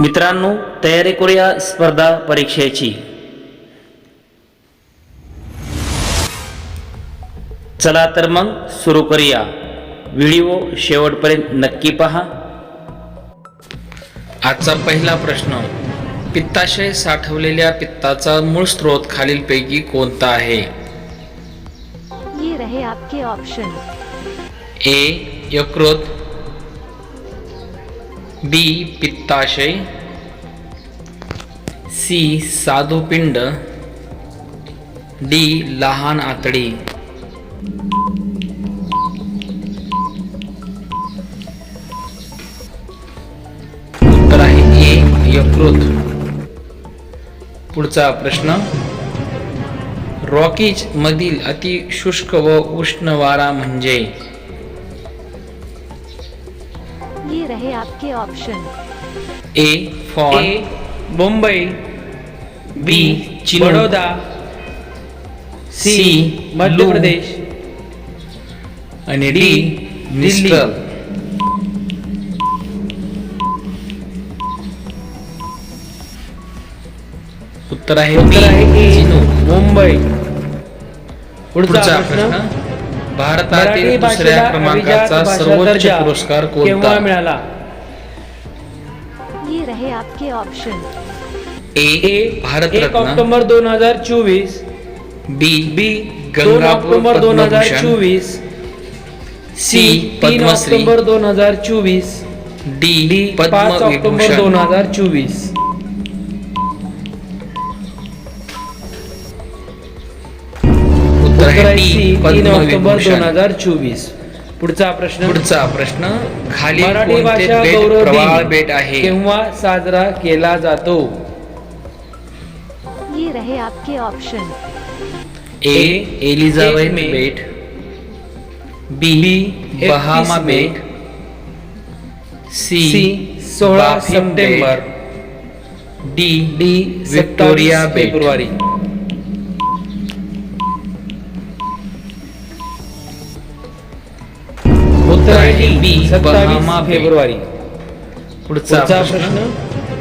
मित्रांनो तयारी करूया स्पर्धा परीक्षेची. चला तर मग सुरू करूया. व्हिडिओ शेवटपर्यंत नक्की पहा. आजचा पहिला प्रश्न पित्ताशय साठवलेल्या पित्ताचा मूळ स्रोत खालीलपैकी कोणता आहे? ये रहे आपके ऑप्शन ए यकृत. बी पित्ताशय. सी साधुपिंड डी लहान आतडी. उत्तर आहे ए यकृत. पुढचा प्रश्न. रॉकीज मधील अति शुष्क व उष्ण वारा म्हणजे? ये रहे आपके option A A Mumbai. B Baroda. C Madhya Pradesh. आणि डी, दिल्ली. उत्तर आहे उत्तर आहे मुंबई. पुढचा प्रश्न. भारतातील दुसऱ्या क्रमांकाचा सर्वोच्च पुरस्कार कोणता? मिळाला? ये रहे आपके ऑप्शन ए ए भारत एक रत्न. ऑक्टोबर दोन हजार चोवीस. बी बी दोन गंगापूर ऑक्टोबर दोन हजार पद्मभूषण चोवीस. सी तीन पद्मश्री. ऑक्टोबर दोन हजार चोवीस. डी डी पाच ऑक्टोबर दोन पद्मविभूषण हजार चोवीस. उत्तर आहे डी तीन ऑक्टोबर दोन पद्मविभूषण हजार चोवीस. पुढचा प्रश्न. पुढचा प्रश्न खाली मराठी कोणते भाषा बेट गौरव प्रवाळ दिन बेट आहे? केव्हा साजरा केला जातो? ये रहे आपके ऑप्शन ए मे. बेट बी बी बहामा 31 मे. बेट सी सोळा सप्टेंबर. डी डी बेट. फेब्रुवारी उत्तर आहे बी, सत्तावीस. फेब्रुवारी पुढचा प्रश्न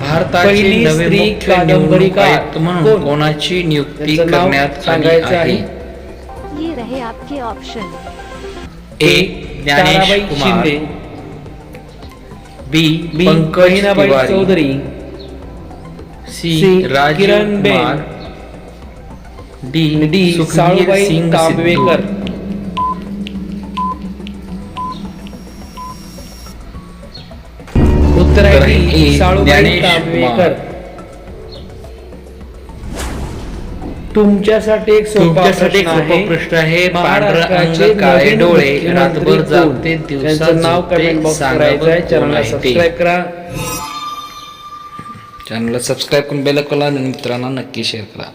भारताचे पहिली नवे स्त्री मुख्य कादंबरीकार आयुक्त म्हणून कोण? कोणाची नियुक्ती त्यांचं नाव करण्यात आली सांगायचं आहे. आहे. ये रहे आपके option A. Tarabai Dnyanesh Kumar. Shinde. B. B. Pankaj Bahinabai Tiwari. Chaudhari. C. C. Rajiv Kiran Ben. Kumar. D. D. Salubai Singh Sidhu. Salubai तुमच्यासाठी एक सोपा तुमच्यासाठी एक सोपा आहे. प्रश्न आहे. पांढरं महाराष्ट्राचे अंग काळे डोळे रातभर कोण? जागते दिवसा नाव कमेंट बॉक्स करायचं आहे चॅनलला. सबस्क्राईब करा. चॅनलला सबस्क्राईब करून बेल कला मित्रांना नक्की शेअर करा.